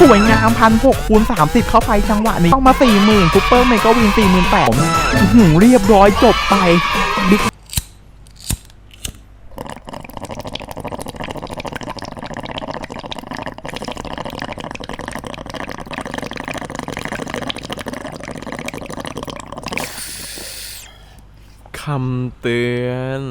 สวยงามพันหกคูณสามสิบเข้าไปจังหวะนี้เข้ามาสี่หมื่นซูเปอร์เมกาวินสี่หมื่นแปดเรียบร้อยจบไปบิ๊กคำเตือน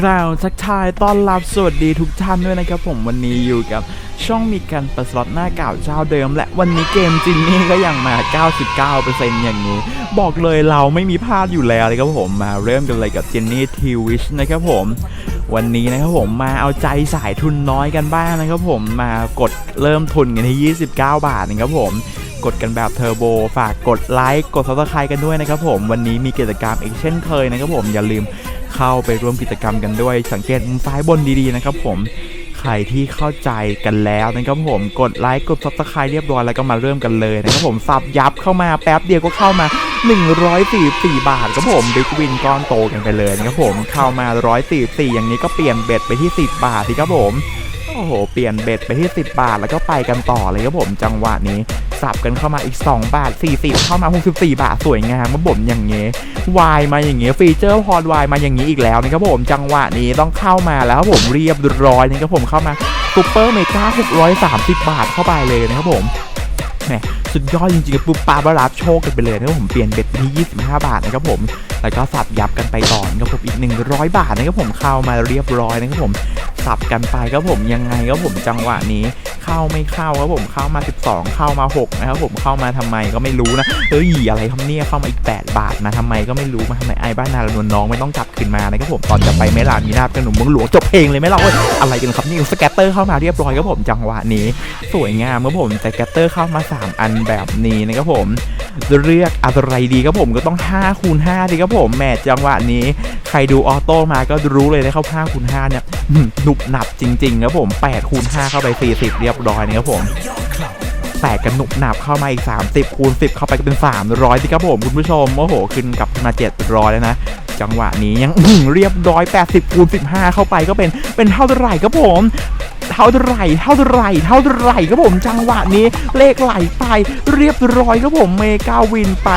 กล่าวทักทายต้อนรับสวัสดีทุกท่านด้วยนะครับผมวันนี้อยู่กับช่องมีการปิดสลอตหน้าเก่าเจ้าเดิม และวันนี้เกมจินนี่ก็ยังมา 99%อย่างนี้ บอกเลยเราไม่มีพลาดอยู่แล้วเลยครับผมมาเริ่มกันเลยกับจินนี่ทีวิชนะครับผม วันนี้นะครับผมมาเอาใจสายทุนน้อยกันบ้างนะครับผมมากดเริ่มทุนกันที่29 บาทนะครับผมกดกันแบบเทอร์โบ ฝากกดไลค์ กดซับสไครต์กันด้วยนะครับผม วันนี้มีกิจกรรมอีกเช่นเคยนะครับผม อย่าลืม เข้าไปร่วมกิจกรรมกันด้วย สังเกตมุมซ้ายบนดีๆนะครับผมใครที่เข้าใจกันแล้วนะครับผมกดไลค์กดซับสไครต์เรียบร้อยแล้วก็มาเริ่มกันเลยนะครับผมสับยับเข้ามาแป๊บเดียวก็เข้ามา 144 บาทครับผมบิ๊กวินก้อนโตกันไปเลยนะครับผมเข้ามา 144 อย่างนี้ก็เปลี่ยนเบ็ดไปที่ 10 บาทสิครับผมโอ้โห เปลี่ยนเบ็ดไปที่ 10 บาทแล้วก็ไปกันต่อเลยครับผมจังหวะนี้ สับกันเข้ามาอีก 2 บาท 40 เข้ามา 64 บาท สวยงามมาบ่มอย่างเงี้ยวายมาอย่างเงี้ยฟีเจอร์พอดวายมาอย่างงี้อีกแล้วนะครับผมจังหวะนี้ต้องเข้ามาแล้วครับผมเรียบร้อยนะครับผมเข้ามาซูเปอร์เมกา630 บาทเข้าไปเลยนะครับผมแหมสุดยอดจริงๆปุ๊บปาบารับโชคกันไปเลยนะครับผมเปลี่ยนเบ็ดที่ 25 บาทนะครับผมแล้วก็สับยับกันไปต่อนะครับผมอีก 100 บาทนะครับผมเข้ามาเรียบร้อยนะครับผม สับกันไปครับผมยังไงครับผมจังหวะนี้เข้าไม่เข้าครับผมเข้ามา 12 เข้ามา 6 นะครับผมเข้ามาทำไมก็ไม่รู้นะเอ้ยอะไรทำเนี่ยเข้ามาอีก 8 บาทมาทำไมก็ไม่รู้มาทำไมไอ้บ้านนาละนวลน้องไม่ต้องกลับคืนมานะครับผมตอนจะไปไม่ลามีนาบกันหนุ่มเมืองหลวงจบเพลงเลยไหมเราเอ้ยอะไรกันครับนี่สแกตเตอร์เข้ามาเรียบร้อยครับผมจังหวะนี้ สวยงามครับผมแต่แกตเตอร์เข้ามา 3 อันแบบนี้นะครับผม เลือกอะไรดีครับผมก็ต้อง5คูณ5ดีครับผมแหมจังหวะนี้ ใครดูออโต้มาก็รู้เลยนะครับ5คูณ5เนี่ยหนุบหนับจริงๆครับผม8คูณ5เข้าไป 40 เรียบร้อยนะครับผมแตกกันหนุบหนับเข้ามาอีก 30คูณ10 เข้าไปก็เป็น 300ที่ครับผมคุณผู้ชมโอ้โหขึ้นกลับมา700แล้วนะจังหวะนี้ยังเรียบร้อย 80คูณ15 เข้าไปก็เป็นเป็นเท่าไหร่ครับผม เท่าไหร่เท่าไหร่เท่าไหร่ครับผมจังหวะนี้เลขไหลไปเรียบร้อยครับผมเมกาวินไป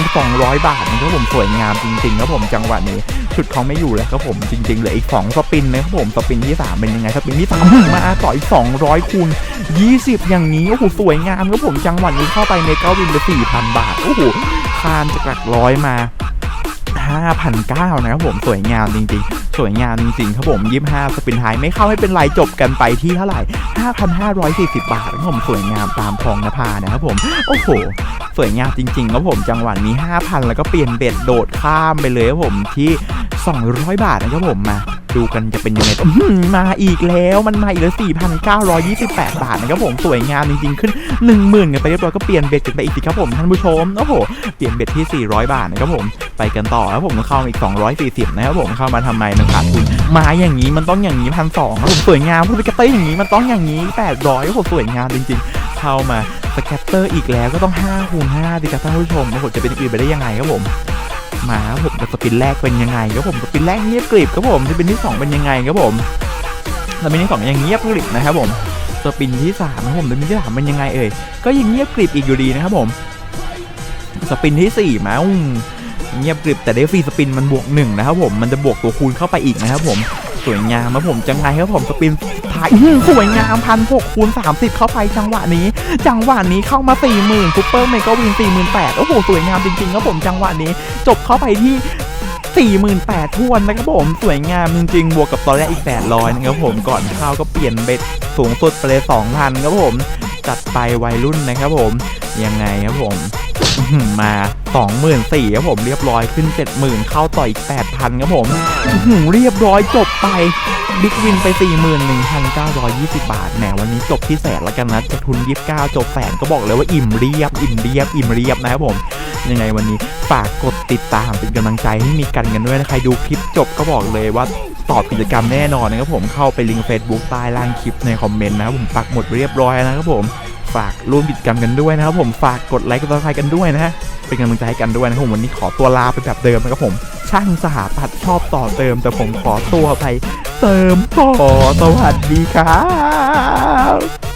1,200 บาทนะครับผมสวยงามจริงๆครับผมจังหวะนี้ชุดเขาไม่อยู่แล้วครับผมจริงๆเหลืออีก2สปินนะครับผมสปินที่ 3 เป็นยังไงสปินที่3มาต่ออีก 200 คูณ 20 อย่างนี้โอ้โหสวยงามครับผมจังหวะนี้เข้าไปเมกาวินไป4,000 บาทโอ้โหคานจากหลักร้อยมา5,900นะครับผมสวยงามจริงๆ สวยงามจริงๆครับผมยี่ห้าสปินท้ายไม่เข้าไม่เป็นไรจบกันไปที่เท่าไหร่ 5,540 บาทครับผมสวยงามตามทองนภานะครับผมโอ้โหสวยงามจริงๆครับผมจังหวะนี้ 5,000 แล้วก็เปลี่ยนเบ็ดโดดข้ามไปเลยครับผมที่ 200 บาทนะครับผมมา ดูกันจะเป็นยังไงต่อมาอีกแล้วมันมาอีกแล้ว 4,928 บาทนะครับผมสวยงามจริงๆ ขึ้น 10,000กันไปเรียบร้อยก็เปลี่ยนเบ็ดกันไปอีกสิครับผมท่านผู้ชมโอ้โหเปลี่ยนเบ็ดที่ 400 บาทนะครับผมไปกันต่อครับผมเข้ามาอีก 240 นะครับผมเข้ามาทำไมมันขาดทุนมาอย่างนี้มันต้องอย่างนี้พันสองครับผมสวยงามพูดสแกตเตอร์อย่างนี้มันต้องอย่างนี้800ครับผมสวยงามจริง ๆ เข้ามาสแกตเตอร์อีกแล้วก็ต้อง5คูณ5ดิครับท่านผู้ชมโอ้โหจะเป็นอื่นไปได้ยังไงครับผม มาครับผมสปินแรกเป็นยังไงครับผมสปินแรกเงียบกริบครับผมสปินที่สองเป็นยังไงครับผมสปินที่สองยังเงียบกริบนะครับผมสปินที่สามครับผมสปินที่สามเป็นยังไงเอ่ยก็ยังเงียบกริบอีกอยู่ดีนะครับผมสปินที่สี่มาอุ้งเงียบกริบแต่ได้ฟรีสปินมันบวกหนึ่งนะครับผมมันจะบวกตัวคูณเข้าไปอีกนะครับผม สวยงามครับผมจังไงครับผมสปินสุดท้ายอื้อหือสวยงามพันหกคูณสามสิบเข้าไปจังหวะนี้ จังหวะนี้เข้ามา4 0,000ื่นซูเปอร์เมกาวิน4 8 0 0 0โอ้โหสวยงามจริงๆครับผมจังหวะนี้ จบเข้าไปที่48,000ทวนนะครับผม สวยงามจริงๆ บวกกับตอนแรกอีก 800 นะครับผม ก่อนเข้าก็เปลี่ยนเบ็ดสูงสุดไปเลย 2,000 ครับผม จัดไปวัยรุ่นนะครับผม ยังไงครับผมอื้อหือมา 24,000ครับผมเรียบร้อยขึ้น 70,000 เข้าต่ออีก 8,000ครับผมหืเรียบร้อยจบไปบิ๊กวินไป 41,920 บาทแหมวันนี้จบที่แสนแล้วกันนะจะทุน 29 จบแสนก็บอกเลยว่าอิ่มเรียบ อิ่มเรียบ อิ่มเรียบนะครับผมยังไงวันนี้ฝากกดติดตามเป็นกำลังใจให้มีกันกันด้วยนะใครดูคลิปจบก็บอกเลยว่าตอบกิจกรรมแน่นอนนะครับผมเข้าไปลิงก์ Facebook ใต้ล่างคลิปในคอมเมนต์นะครับผมปักหมดเรียบร้อยนะครับผมฝากร่วมกิจกรรมกันด้วยนะครับผมฝากกดไลค์กดติดตามกันด้วยนะฮะ เป็นกำลังใจให้กันด้วยนะครับผมวันนี้ขอตัวลาไปแบบเดิมนะครับผม ช่างสหปัตชอบต่อเติม แต่ผมขอตัวไปเติมต่อสวัสดีครับ